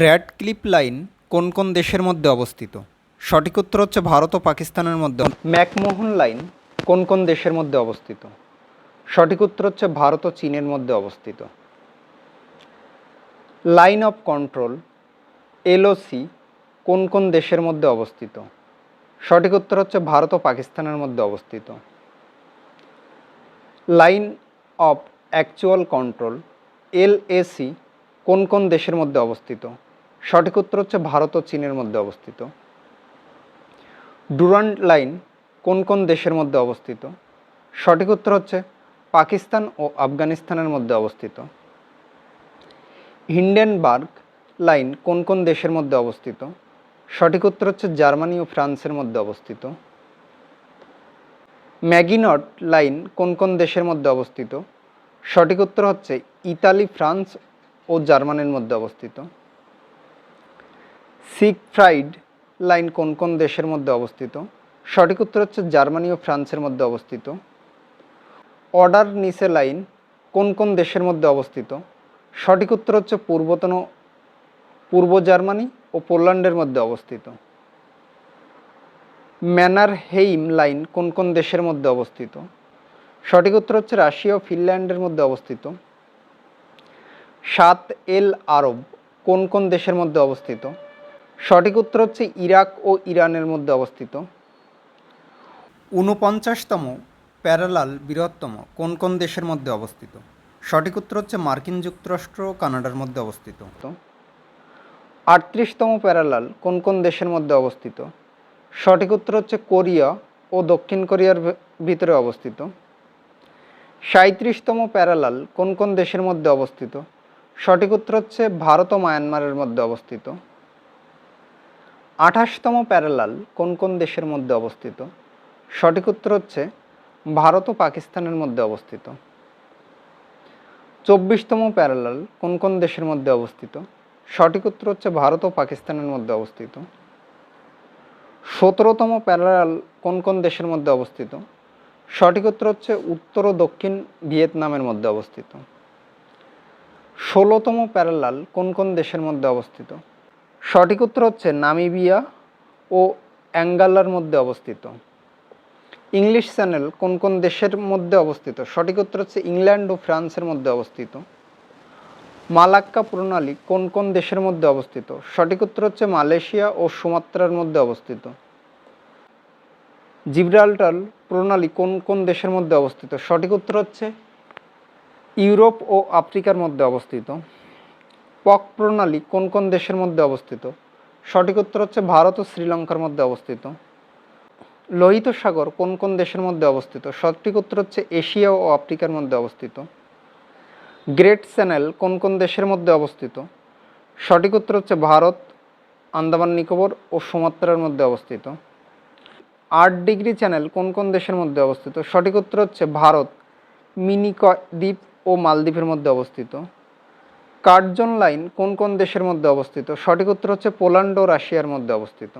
র্যাড clip line কোন কোন দেশের মধ্যে অবস্থিত? সঠিক উত্তর হচ্ছে ভারত ও পাকিস্তানের মধ্যে। ম্যাকমোহন লাইন কোন কোন দেশের মধ্যে অবস্থিত? সঠিক উত্তর হচ্ছে ভারত ও চীনের মধ্যে অবস্থিত। লাইন অফ কন্ট্রোল, এলওসি কোন কোন দেশের মধ্যে অবস্থিত? সঠিক উত্তর হচ্ছে ভারত ও পাকিস্তানের মধ্যে অবস্থিত। Line of actual control, LAC কোন কোন দেশের মধ্যে অবস্থিত? সঠিক উত্তর হচ্ছে ভারত ও চীনের মধ্যে অবস্থিত। ডুরান্ড লাইন কোন কোন দেশের মধ্যে অবস্থিত? সঠিক উত্তর হচ্ছে পাকিস্তান ও আফগানিস্তানের মধ্যে অবস্থিত। হিন্ডেনবার্গ লাইন কোন কোন দেশের মধ্যে অবস্থিত? সঠিক উত্তর হচ্ছে জার্মানি ও ফ্রান্সের মধ্যে অবস্থিত। ম্যাগিনট লাইন কোন কোন দেশের মধ্যে অবস্থিত? সঠিক উত্তর হচ্ছে ইতালি, ফ্রান্স ও জার্মানির মধ্যে অবস্থিত। সিক ফ্রাইড লাইন কোন কোন দেশের মধ্যে অবস্থিত? সঠিক উত্তর হচ্ছে জার্মানি ও ফ্রান্সের মধ্যে অবস্থিত। অর্ডার নিচে লাইন কোন কোন দেশের মধ্যে অবস্থিত? সঠিক উত্তর হচ্ছে পূর্বতন, পূর্ব জার্মানি ও পোল্যান্ডের মধ্যে অবস্থিত। ম্যানার হেইম লাইন কোন কোন দেশের মধ্যে অবস্থিত? সঠিক উত্তর হচ্ছে রাশিয়া ও ফিনল্যান্ডের মধ্যে অবস্থিত। সাত এল আরব কোন কোন দেশের মধ্যে অবস্থিত? সঠিক উত্তর হচ্ছে ইরাক ও ইরানের মধ্যে অবস্থিত। ঊনপঞ্চাশতম প্যারালাল বৃহত্তম কোন কোন দেশের মধ্যে অবস্থিত? সঠিক উত্তর হচ্ছে মার্কিন যুক্তরাষ্ট্র ও কানাডার মধ্যে অবস্থিত। আটত্রিশতম প্যারালাল কোন কোন দেশের মধ্যে অবস্থিত? সঠিক উত্তর হচ্ছে কোরিয়া ও দক্ষিণ কোরিয়ার ভিতরে অবস্থিত। সাঁত্রিশতম প্যারালাল কোন কোন দেশের মধ্যে অবস্থিত? সঠিক উত্তর হচ্ছে ভারত ও মায়ানমারের মধ্যে অবস্থিত। আঠাশতম প্যারালাল কোন কোন দেশের মধ্যে অবস্থিত? সঠিক উত্তর হচ্ছে ভারত ও পাকিস্তানের মধ্যে অবস্থিত। চব্বিশতম প্যারালাল কোন কোন দেশের মধ্যে অবস্থিত? সঠিক উত্তর হচ্ছে ভারত ও পাকিস্তানের মধ্যে অবস্থিত। সতেরোতম প্যারালাল কোন কোন দেশের মধ্যে অবস্থিত? সঠিক উত্তর হচ্ছে উত্তর ও দক্ষিণ ভিয়েতনামের মধ্যে অবস্থিত। ষোলোতম প্যারালাল কোন কোন দেশের মধ্যে অবস্থিত? সঠিক উত্তর হচ্ছে নামিবিয়া ও অ্যাঙ্গালার মধ্যে অবস্থিত। ইংলিশ চ্যানেল কোন কোন দেশের মধ্যে অবস্থিত? সঠিক উত্তর হচ্ছে ইংল্যান্ড ও ফ্রান্সের মধ্যে অবস্থিত। মালাক্কা প্রণালী কোন কোন দেশের মধ্যে অবস্থিত? সঠিক উত্তর হচ্ছে মালয়েশিয়া ও সুমাত্রার মধ্যে অবস্থিত। জিব্রাল্টার প্রণালী কোন কোন দেশের মধ্যে অবস্থিত? সঠিক উত্তর হচ্ছে ইউরোপ ও আফ্রিকার মধ্যে অবস্থিত। পক প্রণালী কোন কোন দেশের মধ্যে অবস্থিত? সঠিক উত্তর হচ্ছে ভারত ও শ্রীলঙ্কার মধ্যে অবস্থিত। লোহিত সাগর কোন কোন দেশের মধ্যে অবস্থিত? সঠিক উত্তর হচ্ছে এশিয়া ও আফ্রিকার মধ্যে অবস্থিত। গ্রেট চ্যানেল কোন কোন দেশের মধ্যে অবস্থিত? সঠিক উত্তর হচ্ছে ভারত, আন্দামান নিকোবর ও সুমাত্রার মধ্যে অবস্থিত। আট ডিগ্রি চ্যানেল কোন কোন দেশের মধ্যে অবস্থিত? সঠিক উত্তর হচ্ছে ভারত। মিনিক দ্বীপ ও মালদ্বীপের মধ্যে অবস্থিত। কার্জন লাইন কোন কোন দেশের মধ্যে অবস্থিত? সঠিক উত্তর হচ্ছে পোল্যান্ড ও রাশিয়ার মধ্যে অবস্থিত।